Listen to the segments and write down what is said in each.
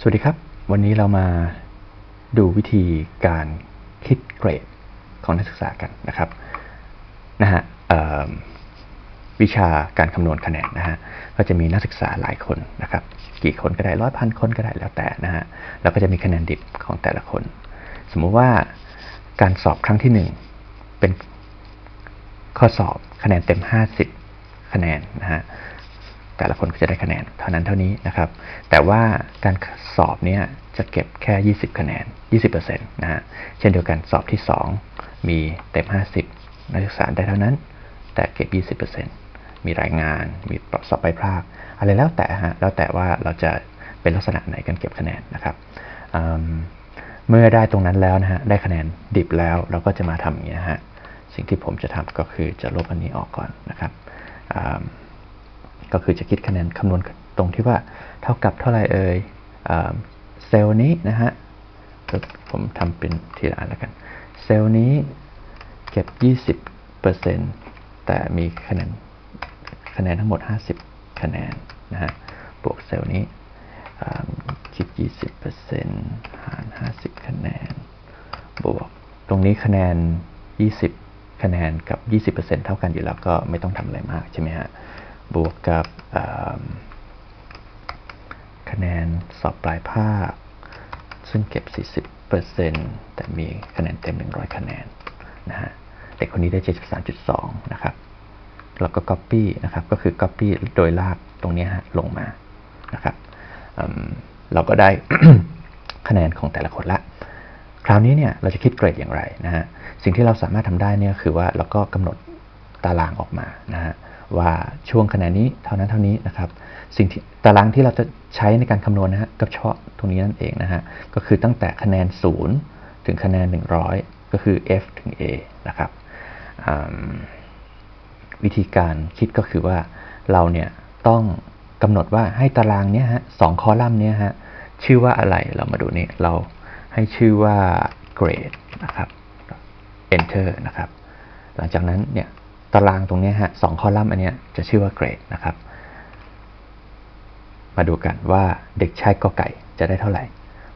สวัสดีครับ วันนี้เรามาดูวิธีการคิดเกรดของนักศึกษากันนะครับนะฮะวิชาการคำนวณคะแนนนะฮะก็จะมีนักศึกษาหลายคนนะครับ กี่คนก็ได้ร้อยพันคนก็ได้แล้วแต่นะฮะแล้วก็จะมีคะแนนดิบของแต่ละคน สมมุติว่าการสอบครั้งที่ 1 เป็นข้อสอบคะแนนเต็ม 50 คะแนนนะฮะ แต่ละคนก็จะได้คะแนนเท่านั้นเท่านี้นะครับ แต่ว่าการสอบเนี้ยจะเก็บแค่ 20 คะแนน 20%นะฮะ เช่นเดียวกันสอบที่ 2 มีเต็ม 50 นักศึกษาได้เท่านั้น แต่เก็บ 20%มีรายงาน มีสอบไปพรากอะไรแล้วแต่ฮะ แล้วแต่ว่าเราจะเป็นลักษณะไหนกันเก็บคะแนนนะครับเมื่อได้ตรงนั้นแล้วนะฮะ ได้คะแนนดิบแล้ว เราก็จะมาทำอย่างนี้ฮะ สิ่งที่ผมจะทำก็คือจะลบอันนี้ออกก่อนนะครับ ก็คือจะคิดคะแนนคำนวณตรงที่ว่าเท่ากับเท่าไรเอ่ยเซลล์นี้นะฮะผมทำเป็นทีละอันแล้วกัน เซลล์นี้เก็บ 20%แต่มีคะแนนคะแนนทั้งหมด 50 คะแนนนะฮะ บวกเซลล์นี้คิด 20%หาร 50 คะแนน บวก ตรงนี้คะแนน 20 คะแนนกับ 20%เท่ากันอยู่แล้วก็ไม่ต้องทำอะไรมากใช่ไหมฮะ บวกกับคะแนนสอบปลายภาค ซึ่งเก็บ 40%แต่มีคะแนนเต็ม 100 คะแนนนะฮะเด็กคนนี้ได้ 73.2 นะครับ แล้วก็ Copy นะครับ ก็คือ Copy โดยลากตรงนี้ฮะลงมานะครับเราก็ได้คะแนนของแต่ละคนละ คราวนี้เนี่ยเราจะคิดเกรดอย่างไรนะฮะ สิ่งที่เราสามารถทำได้เนี่ยคือว่าเราก็กำหนดตารางออกมานะฮะ ว่าช่วงคะแนนนี้เท่านั้นเท่านี้นะครับ สิ่งที่ตารางที่เราจะใช้ในการคำนวณนะฮะก็เฉพาะตรงนี้นั่นเองนะฮะก็คือตั้งแต่คะแนน 0 ถึงคะแนน 100 ก็คือ F ถึง A นะครับวิธีการคิดก็คือว่าเราเนี่ยต้องกำหนดว่าให้ตารางเนี้ยฮะสองคอลัมน์เนี้ยฮะชื่อว่าอะไรเรามาดูนี่เราให้ชื่อว่า grade นะครับ enter นะครับ หลังจากนั้นเนี่ย ตารางตรงนี้ฮะสองคอลัมน์อันนี้จะชื่อว่าเกรดนะครับ มาดูกันว่าเด็กชายกอไก่จะได้เท่าไหร่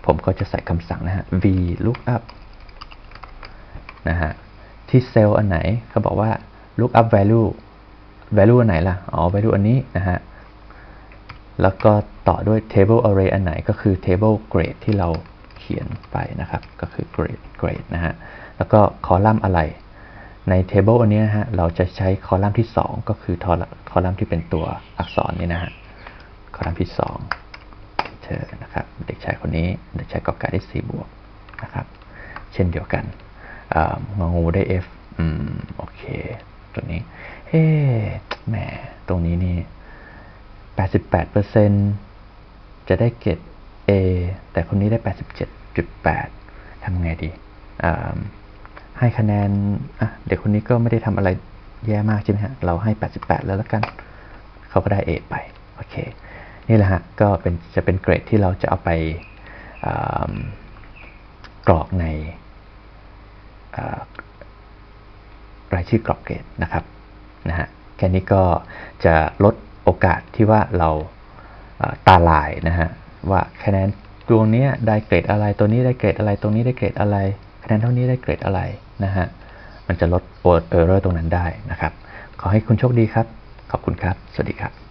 ผมก็จะใส่คำสั่งนะฮะ v lookup นะฮะ ที่เซลล์อันไหนเขาบอกว่า lookup value value อันไหนล่ะ อ๋อ value อันนี้นะฮะ แล้วก็ต่อด้วย table array อันไหนก็คือ table grade ที่เราเขียนไปนะครับ ก็คือ grade grade นะฮะ แล้วก็คอลัมน์อะไร ในเทเบิลอันนี้นะฮะ เราจะใช้คอลัมน์ที่ 2 ก็คือคอลัมน์ที่เป็นตัวอักษรนี่นะฮะ คอลัมน์ที่ 2 เธอ นะครับ เด็กชายคนนี้ เด็กชายกอไก่ได้4บวกนะครับ เช่นเดียวกันงองูได้ F อืม โอเคตัวนี้ เฮ้แหม ตรงนี้นี่ 88%จะได้เกรด A แต่คนนี้ได้ 87.8ทำไงดี ให้คะแนนเด็กคนนี้ก็ไม่ได้ทำอะไรแย่มากใช่ไหมฮะ เราให้ 88 แล้วแล้วกัน เขาก็ได้ A ไป โอเค นี่แหละฮะ ก็เป็นจะเป็นเกรดที่เราจะเอาไปกรอกในรายชื่อกรอกเกรดนะครับ นะฮะ แค่นี้ก็จะลดโอกาสที่ว่าเราตาลายนะฮะ ว่าคะแนนตัวนี้ได้เกรดอะไร ตัวนี้ได้เกรดอะไร ตรงนี้ได้เกรดอะไร คะแนนเท่านี้ได้เกรดอะไร นะฮะมันจะลดเออร์เรอร์ตรงนั้นได้นะครับ ขอให้คุณโชคดีครับ ขอบคุณครับ สวัสดีครับ